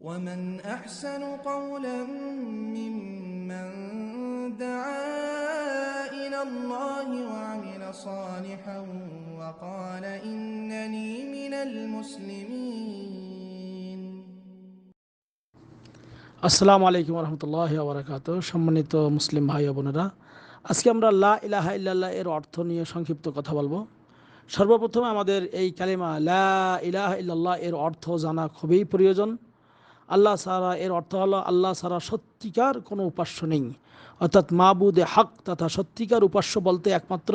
ومن أحسن قولا ممن دعا إلى الله وعمل صالحا وقال إنني من المسلمين আসসালামু আলাইকুম রহমতুল্লাহ বারাকাত সম্মানিত মুসলিম ভাই ও বোনেরা আজকে আমরা লা ইলাহা ইল্লাল্লাহ এর অর্থ নিয়ে সংক্ষিপ্ত কথা বলবো সর্বপ্রথমে আমাদের এই কালিমা লা ইলাহা ইল্লাল্লাহ এর অর্থ জানা খুবই প্রয়োজন আল্লাহ সারা এর অর্থ হলো আল্লাহ সারা সত্যিকার কোনো উপাস্য নেই। অর্থাৎ মাহবুদে হক তথা সত্যিকার উপাস্য বলতে একমাত্র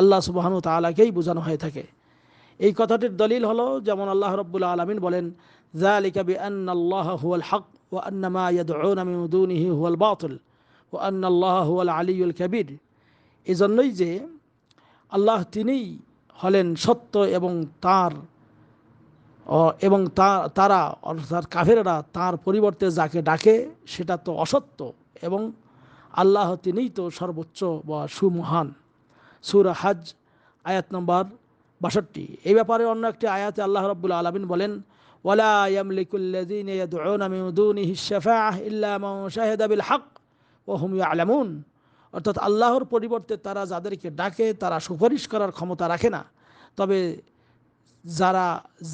আল্লাহ সুবাহানু তালাকেই বোঝানো হয়ে থাকে। এই কথাটির দলিল হলো, যেমন আল্লাহ রব্বুল আলমিন বলেন জালিকা বি আল্লাহ হুয়াল হক ও আন্নামা হুয়াল বাতুল ও আন্না হুয়াল আলিউল কাবির। এজন্যই যে আল্লাহ তিনিই হলেন সত্য এবং তার এবং তা- তারা, অর্থাৎ কাফেরেরা তার পরিবর্তে যাকে ডাকে সেটা তো অসত্য এবং আল্লাহ তিনিই তো সর্বোচ্চ বা সুমহান। সুর হাজ, আয়াত নম্বর বাষট্টি। এই ব্যাপারে অন্য একটি আয়াতে আল্লাহ রব্বুল আলমিন বলেন অর্থাৎ আল্লাহর পরিবর্তে তারা যাদেরকে ডাকে তারা সুপারিশ করার ক্ষমতা রাখে না। তবে যারা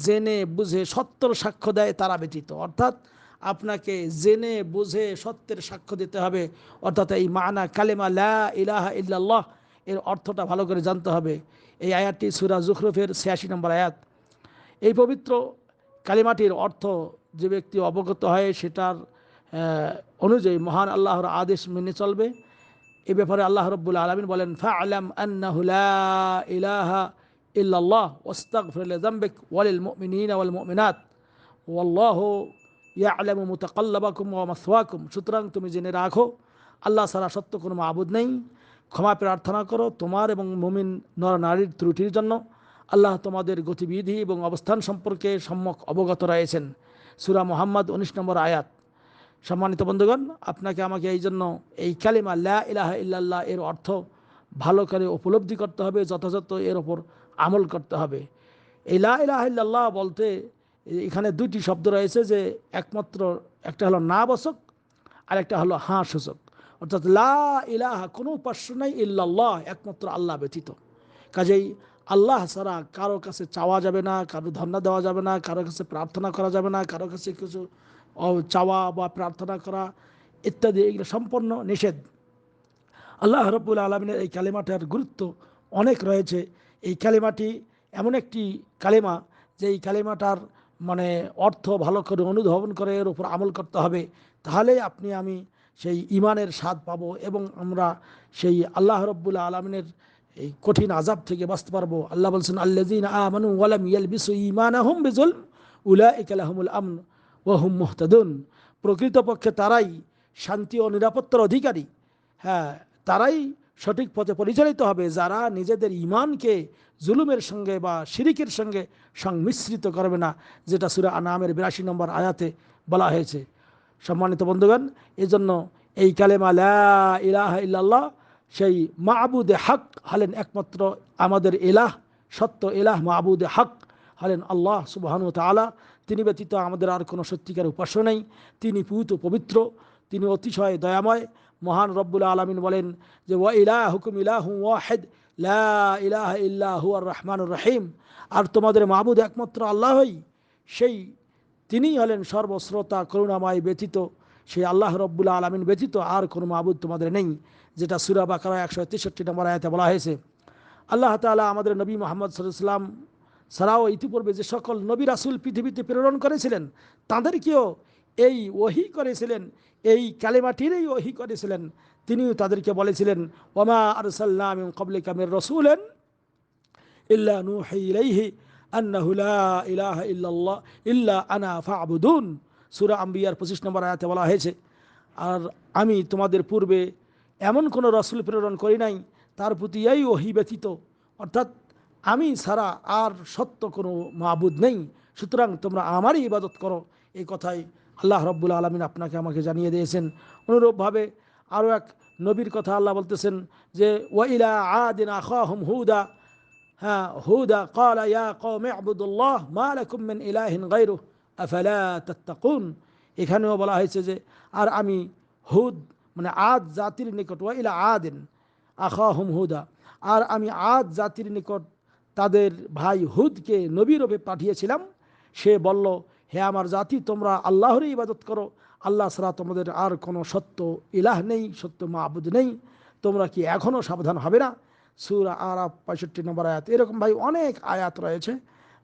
জেনে, বুঝে সত্যর সাক্ষ্য দেয়, তারা ব্যতীত। অর্থাৎ আপনাকে জেনে, বুঝে সত্যের সাক্ষ্য দিতে হবে। অর্থাৎ এই মানা কালেমা লা ইলাহা ইল্লাল্লাহ, এর অর্থটা ভালো করে জানতে হবে। এই আয়াতটি সুরা জুখরুফের ছিয়াশি নম্বর আয়াত। এই পবিত্র কালিমাটির অর্থ যে ব্যক্তি অবগত হয়, সেটার অনুযায়ী মহান আল্লাহর আদেশ মেনে চলবে। এ ব্যাপারে আল্লাহ রব্বুল আলমিন বলেন, ফাআলাম আন্নাহু লা ইলাহা ইল্লাল্লাহ, ওয়াস্তাগফির লিযামবিক ওয়ালিল মুমিনিনা ওয়াল মুমিনাত ওয়াল্লাহু ইয়ালামু মুতাকাল্লাবাকুম ওয়া মাসওয়াকুম। সুতরাং তুমি জেনে রাখো, আল্লাহ ছাড়া সত্য কোনো মাবুদ নেই। ক্ষমা প্রার্থনা করো তোমার এবং মুমিন নর নারীর ত্রুটির জন্য। আল্লাহ তোমাদের গতিবিধি এবং অবস্থান সম্পর্কে সম্যক অবগত রয়েছেন। সুরা মোহাম্মদ উনিশ নম্বর আয়াত। সম্মানিত বন্ধুগণ, আপনাকে আমাকে এই জন্য এই কালিমা লা ইলাহা ইল্লাল্লাহ এর অর্থ ভালো করে উপলব্ধি করতে হবে, যথাযথ এর ওপর আমল করতে হবে। এই লা ইলাহা ইল্লাল্লাহ বলতে এখানে দুটি শব্দ রয়েছে যে একমাত্র একটা হলো না বসক আর একটা হলো হাঁ সূচক। অর্থাৎ লা ইলাহা কোনো উপাস্য নাই ইল্লাল্লাহ, একমাত্র আল্লাহ ব্যতীত। কাজেই আল্লাহ ছাড়া কারও কাছে চাওয়া যাবে না, কারও ধন্যা দেওয়া যাবে না, কারও কাছে প্রার্থনা করা যাবে না, কারও কাছে কিছু চাওয়া বা প্রার্থনা করা ইত্যাদি এগুলো সম্পূর্ণ নিষেধ। আল্লাহ রব্বুল আলমিনের এই কালেমাটার গুরুত্ব অনেক রয়েছে। এই কালেমাটি এমন একটি কালেমা যে এই কালেমাটার মানে অর্থ ভালো করে অনুধাবন করে, এর উপর আমল করতে হবে। তাহলে আপনি, আমি সেই ইমানের স্বাদ পাব এবং আমরা সেই আল্লাহ রব্বুল আলমিনের এই কঠিন আজাব থেকে বাঁচতে পারব। আল্লাহ বলছেন আল্লাদিন আমানু ওয়ালাম ইয়ালবিসু ঈমানাহুম বিজুল ওয়াহুম মুহতাদুন। প্রকৃতপক্ষে তারাই শান্তি ও নিরাপত্তার অধিকারী। হ্যাঁ তারাই সঠিক পথে পরিচালিত হবে যারা নিজেদের ইমানকে জুলুমের সঙ্গে বা শিরিকের সঙ্গে সংমিশ্রিত করবে না, যেটা সুরা আনামের বিরাশি নম্বর আয়াতে বলা হয়েছে। সম্মানিত বন্ধুগণ, এজন্য এই কালেমা ইলাহা ইল্লাল্লাহ, সেই মাহবুদে হক হলেন একমাত্র আমাদের এলাহ সত্য এলাহ মাহবুদে হক হলেন আল্লাহ সুবাহানু তালা তিনি ব্যতীত আমাদের আর কোনো সত্যিকার উপাস্য নেই। তিনি পুত পবিত্র, তিনি অতিশয় দয়াময়। মহান রব্বুল আলমিন বলেন যে, ওয়া ইলা হুকুম ইলাহু ওয়াহেদ, লা ইলাহ আর রহমানুর রহিম। আর তোমাদের মাহবুদ একমাত্র আল্লাহই সেই তিনিই হলেন সর্বশ্রোতা, করুণাময় ব্যতীত, সেই আল্লাহ রব্বুল আলমিন ব্যতীত আর কোনো মাহবুদ তোমাদের নেই, যেটা সুরা বাকারা একশো তেষট্টি নম্বর আয়াতে বলা হয়েছে। আল্লাহ তাআলা আমাদের নবী মোহাম্মদ সাল্লাম ছাড়াও ইতিপূর্বে যে সকল নবী রাসুল পৃথিবীতে প্রেরণ করেছিলেন, তাদেরকেও এই ওহি করেছিলেন, এই কালেমাটিরই ওহি করেছিলেন। তিনিও তাদেরকে বলেছিলেন, ওমা আর আরসাল্লাম কবলে কামের রসুলেন ইল্লা নুহি ইলাইহি আন্নাহু লা ইলাহা ইল্লাল্লাহ ইল্লা আনা ফা'বুদুন। সূরা আম্বিয়ার 25 নম্বর আয়াতে বলা হয়েছে, আর আমি তোমাদের পূর্বে এমন কোনো রসুল প্রেরণ করি নাই, তার প্রতি এই ওহি ব্যতীত, অর্থাৎ আমি ছাড়া আর সত্য কোনো মাবুদ নেই, সুতরাং তোমরা আমারই ইবাদত করো। এই কথাই আল্লাহ রব্বুল আলমিন আপনাকে আমাকে জানিয়ে দিয়েছেন অনুরূপভাবে আরও এক নবীর কথা আল্লাহ বলতেছেন যে ওয়াইলা আদিন আখাহুম হুদা হ্যাঁ হুদা قال يا قوم اعبدوا الله ما لكم من إله غيره أفلا تتقون এখানেও বলা হয়েছে যে আর আমি হুদ মানে আদ জাতির নিকট ওয়া ইলা আদিন আখা হুম হুদা আর আমি আদ জাতির নিকট তাদের ভাই হুদকে নবীরূপে পাঠিয়েছিলাম সে বলল হে আমার জাতি, তোমরা আল্লাহরই ইবাদত করো। আল্লাহ ছাড়া তোমাদের আর কোনো সত্য ইলাহ নেই, সত্য মাহবুদ নেই। তোমরা কি এখনও সাবধান হবে না? সুরা আরাফ পঁয়ষট্টি নম্বর আয়াত। এরকম ভাই অনেক আয়াত রয়েছে,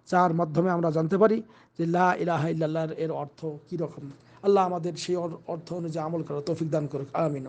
যার মাধ্যমে আমরা জানতে পারি যে লা ইলাহা ইল্লাল্লাহর এর অর্থ কী রকম আল্লাহ আমাদের সেই অর্থ অনুযায়ী আমল করার তৌফিক দান করুক। আমিন।